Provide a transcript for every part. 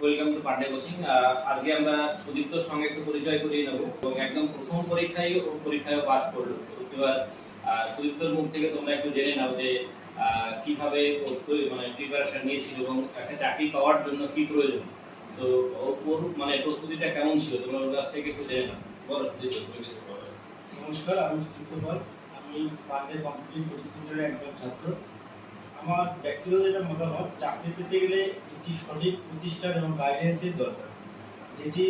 Welcome to Pandey coaching আজকে আমরা সুদীপ্তর সঙ্গে একটু পরিচয় করিয়ে নেব এবং একদম প্রথম পরীক্ষায় ও পরীক্ষায় পাশ করল। এবার সুদীপ্তর মুখ থেকে তোমরা একটু জেনে নাও যে কীভাবে মানে প্রিপারেশন নিয়েছিল এবং একটা চাকরি পাওয়ার জন্য কি প্রয়োজন। তো ওর মানে প্রস্তুতিটা কেমন ছিল? তোমরা কাছ থেকে একটু জেনে নাও। বলো সুদীপ্ত নমস্কার, আমি সুদীপ্ত পাল আমি পান্ডে সেন্টারের একজন ছাত্র। আমার ব্যক্তিগত যেটা মতামত, চাকরি পেতে গেলে একটি সঠিক প্রতিষ্ঠান এবং গাইডেন্সের দরকার, যেটি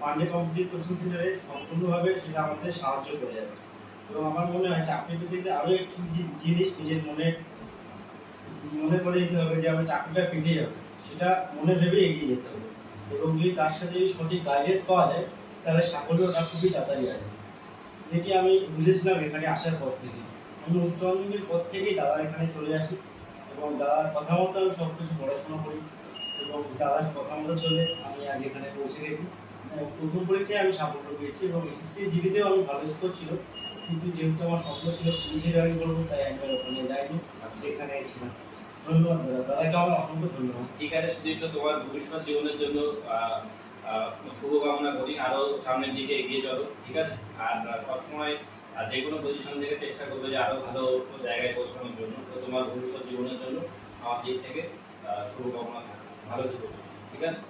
পান্ডে কম্পিটিভ কোচিং সেন্টারে সম্পূর্ণভাবে সেটা আমাদের সাহায্য করে যাচ্ছে। এবং আমার মনে হয় চাকরি পেতে গেলে আরও একটি জিনিস নিজের মনে মনে করে নিতে হবে যে আমি চাকরিটা পেতে যাব, সেটা মনে ভেবে এগিয়ে যেতে হবে। এবং যদি তার সাথে যদি সঠিক গাইডেন্স পাওয়া যায়, তাহলে সাফল্যটা খুবই তাড়াতাড়ি আসে যেটি আমি বুঝেছিলাম এখানে আসার পর থেকে। আমি উচ্চ মাধ্যমিকের পর থেকেই দাদার এখানে চলে আসি এবং দাদার কথা মতো আমি সব কিছু পড়াশোনা করি। এবং দাদার কথা মতো চলে আমি আজ এখানে পৌঁছে গেছি। প্রথম পরীক্ষায় আমি সাফল্য পেয়েছি এবং এসএসসি জিডিতেও আমি ভালো স্কোর ছিল। কিন্তু যেহেতু আমার স্বপ্ন ছিল পুলিশে জয়েন করব তাই আর ওখানে যাইনি এখানে ছিলাম। ধন্যবাদ দাদা। দাদাকে অসংখ্য ধন্যবাদ। ঠিক আছে তোমার ভবিষ্যৎ জীবনের জন্য করি। আরও সামনের দিকে এগিয়ে চলো ঠিক আছে? আর সবসময় আহ, যে কোনো থেকে চেষ্টা করবে যে আরও ভালো জায়গায় জন্য। তো তোমার ভবিষ্যৎ জীবনের জন্য আমার দিক থেকে শুভকামনা থাকবে। ভালো থেকো ঠিক আছে?